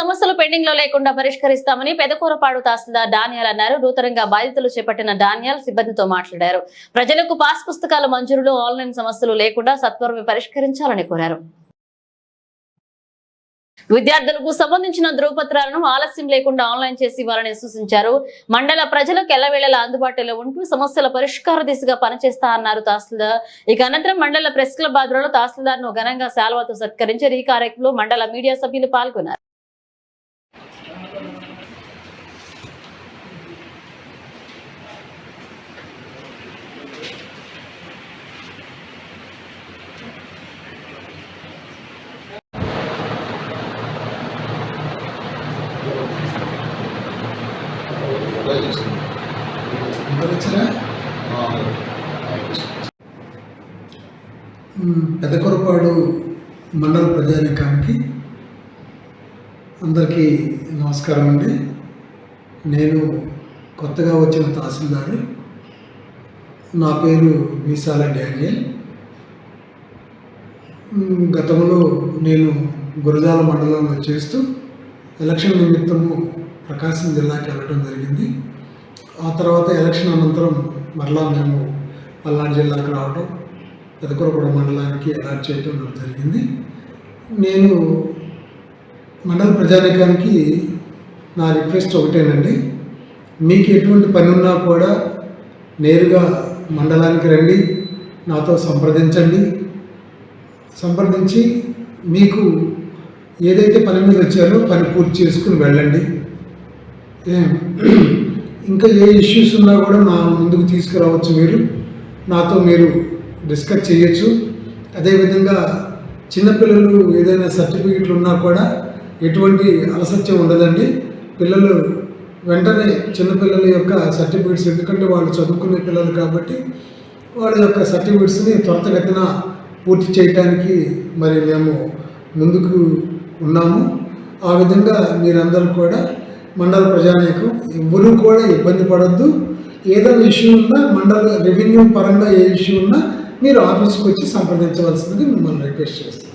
సమస్యలు పెండింగ్లో లేకుండా పరిష్కరిస్తామని పెదకూరపాడు తహసీల్దార్ డానియాల్ అన్నారు. నూతనంగా బాధితులు చేపట్టిన డానియాల్ సిబ్బందితో మాట్లాడారు. ప్రజలకు పాస్ పుస్తకాల మంజూరులో ఆన్లైన్ సమస్యలు లేకుండా సత్వరమే పరిష్కరించాలని కోరారు. విద్యార్థులకు సంబంధించిన ధృవపత్రాలను ఆలస్యం లేకుండా ఆన్లైన్ చేసి ఇవ్వాలని సూచించారు. మండల ప్రజలకు ఎల్లవేళలా అందుబాటులో ఉంటూ సమస్యల పరిష్కార దిశగా పనిచేస్తా అన్నారు తహసీల్దార్. ఇక అనంతరం మండల ప్రెస్ క్లబ్ ఆధ్వర్యంలో తహసీల్దార్ను ఘనంగా శాల్వాతో సత్కరించారు ఈ కార్యక్రమంలో మండల మీడియా సభ్యులు పాల్గొన్నారు. వచ్చినా పెదకొరపాడు మండల ప్రజానికానికి అందరికీ నమస్కారం అండి. నేను కొత్తగా వచ్చిన తహసీల్దారు. నా పేరు మీసాల డానియల్. గతంలో నేను గురజాల మండలంలో చేస్తూ ఎలక్షన్ నిమిత్తము ప్రకాశం జిల్లాకి వెళ్ళడం జరిగింది. ఆ తర్వాత ఎలక్షన్ అనంతరం మరలా మేము పల్నాడు జిల్లాకు రావడం పెదకొరపడ మండలానికి అలాట్ చేయడం జరిగింది. నేను మండల ప్రజానికానికి నా రిక్వెస్ట్ ఒకటేనండి. మీకు ఎటువంటి పని ఉన్నా కూడా నేరుగా మండలానికి రండి నాతో సంప్రదించండి. సంప్రదించి మీకు ఏదైతే పని మీద వచ్చారో పని పూర్తి చేసుకుని వెళ్ళండి. ఇంకా ఏ ఇష్యూస్ ఉన్నా కూడా నా ముందుకు తీసుకురావచ్చు మీరు. నాతో మీరు డిస్కస్ చేయొచ్చు. అదేవిధంగా చిన్నపిల్లలు ఏదైనా సర్టిఫికెట్లు ఉన్నా కూడా ఎటువంటి అలసత్యం ఉండదండి. పిల్లలు వెంటనే చిన్నపిల్లల యొక్క సర్టిఫికెట్స్ ఎందుకంటే వాళ్ళు చదువుకునే పిల్లలు కాబట్టి వాళ్ళ యొక్క సర్టిఫికెట్స్ని త్వరతగతిన పూర్తి చేయటానికి మరి మేము ముందుకు ఉన్నాము. ఆ విధంగా మీరందరూ కూడా మండల ప్రజానీకం. ఎవ్వరూ కూడా ఇబ్బంది పడద్దు. ఏదైనా ఇష్యూ ఉన్నా మండల రెవెన్యూ పరంగా ఏ ఇష్యూ ఉన్నా మీరు ఆఫీస్కి వచ్చి సంప్రదించవలసింది మిమ్మల్ని రిక్వెస్ట్ చేస్తాను